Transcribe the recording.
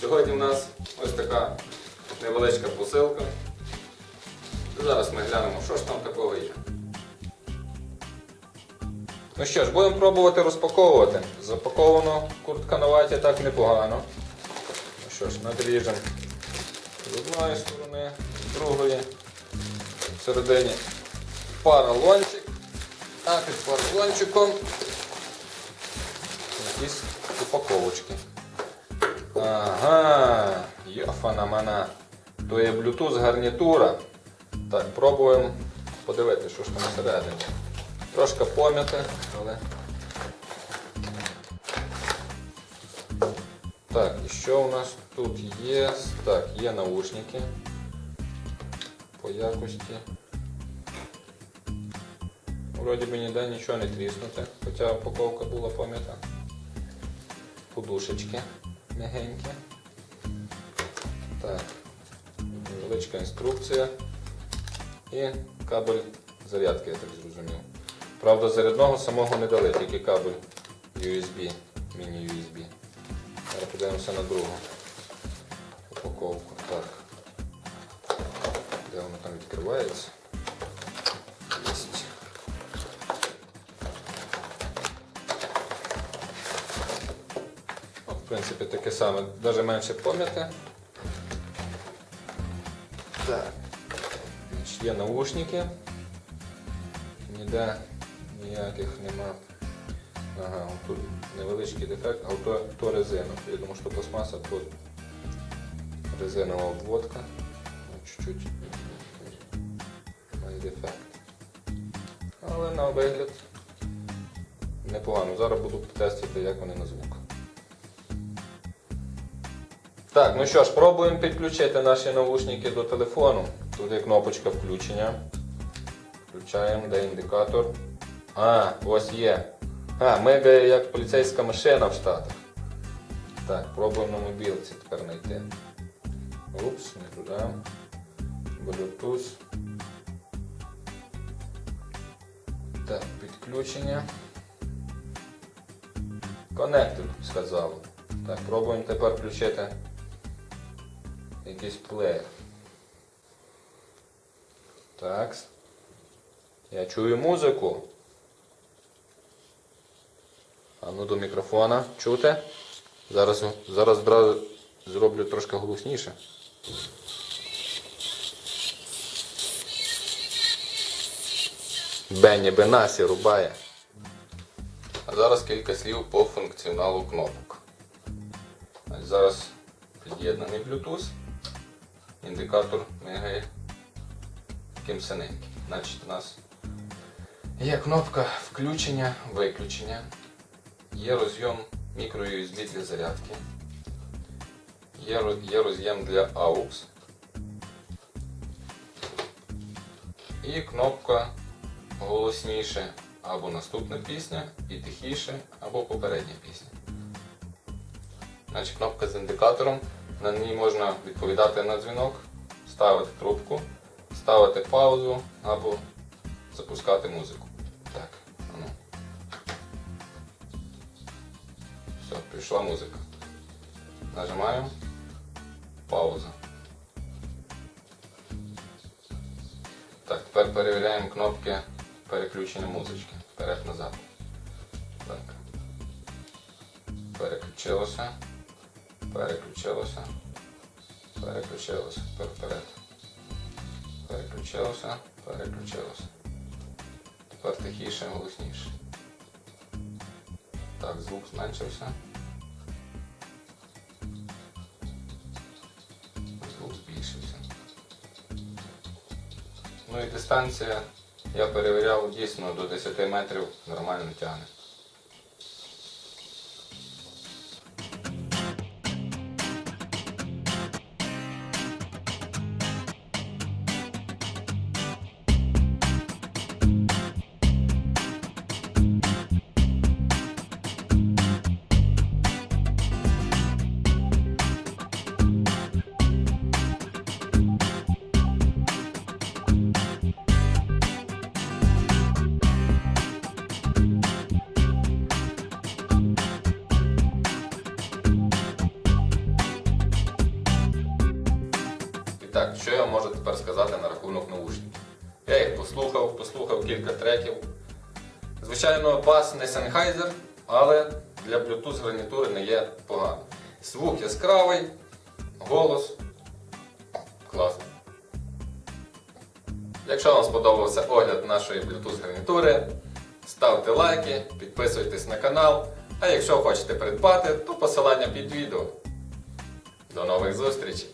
Сьогодні в нас ось така невеличка посилка. Зараз ми глянемо, що ж там такого є. Ну що ж, будемо пробувати розпаковувати. Запаковано куртка на ваті так непогано. Ну що ж, надріжемо з одної сторони, з другої. Всередині поролончик. А під поролончиком якісь упаковочки. Ага, йофана мана. То є Bluetooth гарнітура. Так, пробуємо подивитися, що ж там всередині. Трошки пом'яте, але. Так, і що у нас тут є? Так, є наушники по якості. Вроді би ніде нічого не тріснуте, хоча упаковка була пам'ята. Подушечки м'ягенькі. Так, невеличка інструкція і кабель зарядки, я так зрозумів. Правда, зарядного самого не дали, тільки кабель USB, міні-USB. Зараз подивимося на другу упаковку. Так. Де воно там відкривається? Принципі, таке саме, навіть менше пам'яті. Так. Є наушники. Ніде ніяких нема. Ага, тут невеличкий дефект, а то, то резина. Я думаю, що пластмаса, то резинова обводка. Ну, Чуть-чуть має дефект. Але на вигляд непогано. Зараз буду тестити, як вони на звук. Так, ну що ж, пробуємо підключити наші наушники до телефону. Тут є кнопочка включення. Включаємо, де індикатор. А, ось є. А, мигає як поліцейська машина в Штатах. Так, пробуємо на мобілці тепер знайти. Упс, не туди. Bluetooth. Так, підключення. Connected сказало. Так, пробуємо тепер включити якийсь плеєр. Так. Я чую музику. А ну до мікрофона. Чути? Зараз, зараз зроблю трошки голосніше. Бенні Бенасі рубає. А зараз кілька слів по функціоналу кнопок. Зараз під'єднаний Bluetooth. Індикатор мигає таким синеньким. Значить у нас є кнопка включення, виключення. Є розйом microUSB для зарядки. Є роз'єм для AUX. І кнопка голосніше або наступна пісня, і тихіше, або попередня пісня. Значить, кнопка з індикатором. На ній можна відповідати на дзвінок, ставити трубку, ставити паузу або запускати музику. Так, ну. Все, пішла музика. Нажимаємо. Пауза. Так, тепер перевіряємо кнопки переключення музички. Вперед-назад. Так. Переключилося. Переключилося. Переключилося. Тепер вперед. Переключилося. Переключилося. Тепер тихіше, голосніше. Так, звук зменшився. Звук збільшився. Ну і дистанція я перевіряв дійсно до 10 метрів нормально тягне. Так, що я можу тепер сказати на рахунок наушників? Я їх послухав, послухав кілька треків. Звичайно, бас не Sennheiser, але для Bluetooth гарнітури не є погано. Звук яскравий, голос класний. Якщо вам сподобався огляд нашої Bluetooth гарнітури, ставте лайки, підписуйтесь на канал. А якщо хочете придбати, то посилання під відео. До нових зустрічей!